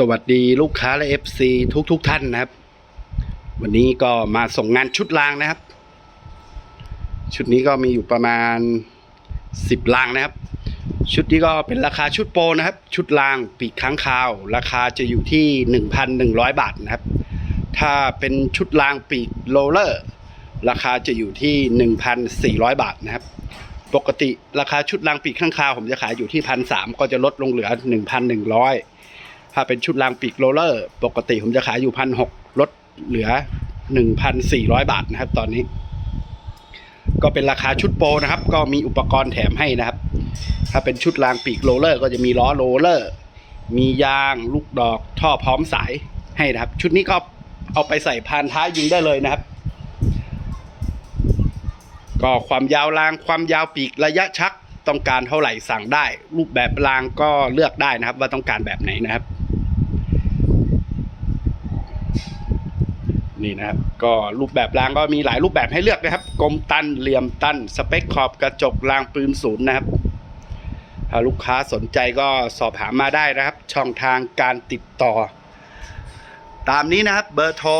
สวัสดีลูกค้าและ FC ทุกทุกๆท่านนะครับ วันนี้ก็มาส่งงานชุดรางนะครับ ชุดนี้ก็มีอยู่ประมาณ 10รางนะครับ ชุดนี้ก็เป็นราคาชุดโปรนะครับ ชุดรางปีกค้างคาว ราคาจะอยู่ที่ 1,100 บาทนะครับ ถ้าเป็นชุดรางปีกโรลเลอร์ ราคาจะอยู่ที่ 1,400 บาทนะครับปกติราคาชุดรางปีกข้างคาวผมจะขายอยู่ที่พันสก็จะลดลงเหลือ 1,100 ถ้าเป็นชุดรางปีกโรลเลอร์ ปกติผมจะขายอยู่พันหลดเหลือ 1,400 บาทนะครับ ตอนนี้ ก็เป็นราคาชุดโปรนะครับ ก็มีอุปกรณ์แถมให้นะครับ ถ้าเป็นชุดรางปีกโรลเลอร์ ก็จะมีล้อโรลเลอร์ มียางลูกดอกท่อพร้อมสายให้นะครับ ชุดนี้ก็เอาไปใส่พานท้ายยิงได้เลยนะครับ ก็ความยาวรางความยาวปีกระยะชักต้องการเท่าไหร่สั่งได้ รูปแบบรางก็เลือกได้นะครับ ว่าต้องการแบบไหนนะครับ นี่นะครับก็รูปแบบรางก็มีหลายรูปแบบให้เลือกนะครับกลมตันเหลี่ยมตันสเปคขอบกระจกรางปืนศูนย์นะครับถ้าลูกค้าสนใจก็สอบถามมาได้นะครับ ช่องทางการติดต่อ ตามนี้นะครับเบอร์โทร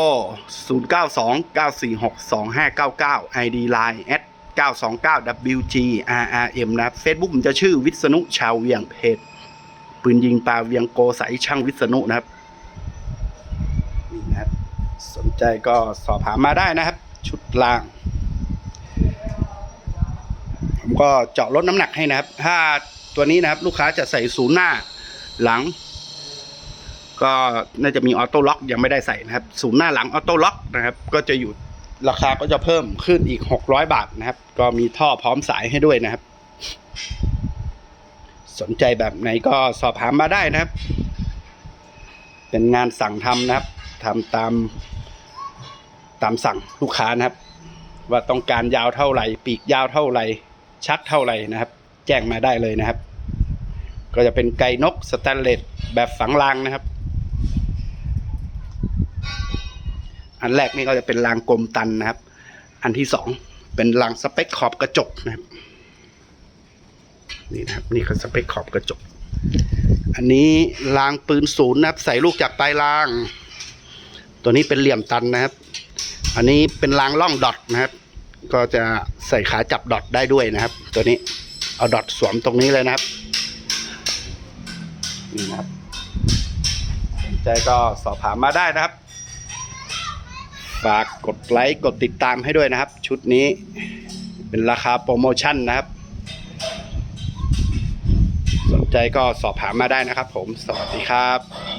0929462599 ID Line at 929WGRRM นะครับ Facebook ผมจะชื่อวิษณุชาวเวียงเพจปืนยิงปลาเวียงโกใสช่างวิษณุนะครับ สนใจก็สอบถามมาได้นะครับ ชุดล่าง ผมก็เจาะลดน้ำหนักให้นะครับ ถ้าตัวนี้นะครับ ลูกค้าจะใส่ศูนย์หน้าหลัง ก็น่าจะมีออโต้ล็อกยังไม่ได้ใส่นะครับ ศูนย์หน้าหลังออโต้ล็อกนะครับ ก็จะอยู่ราคาก็จะเพิ่มขึ้นอีก 600 บาทนะครับ ก็มีท่อพร้อมสายให้ด้วยนะครับ สนใจแบบไหนก็สอบถามมาได้นะครับ เป็นงานสั่งทำนะครับ ทำตามตามสั่งลูกค้านะครับ ว่าต้องการยาวเท่าไหร่ ปีกยาวเท่าไหร่ ชักเท่าไหร่นะครับ แจ้งมาได้เลยนะครับ ก็จะเป็นไก่นกสแตนเลสแบบฝังรางนะครับ อันแรกนี่ก็จะเป็นรางกลมตันนะครับ อันที่สองเป็นรางสเปคขอบกระจกนะครับนี่นะครับนี่คือสเปคขอบกระจก อันนี้รางปืนศูนย์นะครับ ใส่ลูกจากปลายราง ตัวนี้เป็นเหลี่ยมตันนะครับ อันนี้เป็นรางล่องดอทนะครับ ก็จะใส่ขาจับดอทได้ด้วยนะครับ ตัวนี้เอาดอทสวมตรงนี้เลยนะครับนี่นะครับสนใจก็สอบถามมาได้นะครับ ฝากกดไลค์กดติดตามให้ด้วยนะครับ ชุดนี้เป็นราคาโปรโมชั่นนะครับ สนใจก็สอบถามมาได้นะครับผม สวัสดีครับ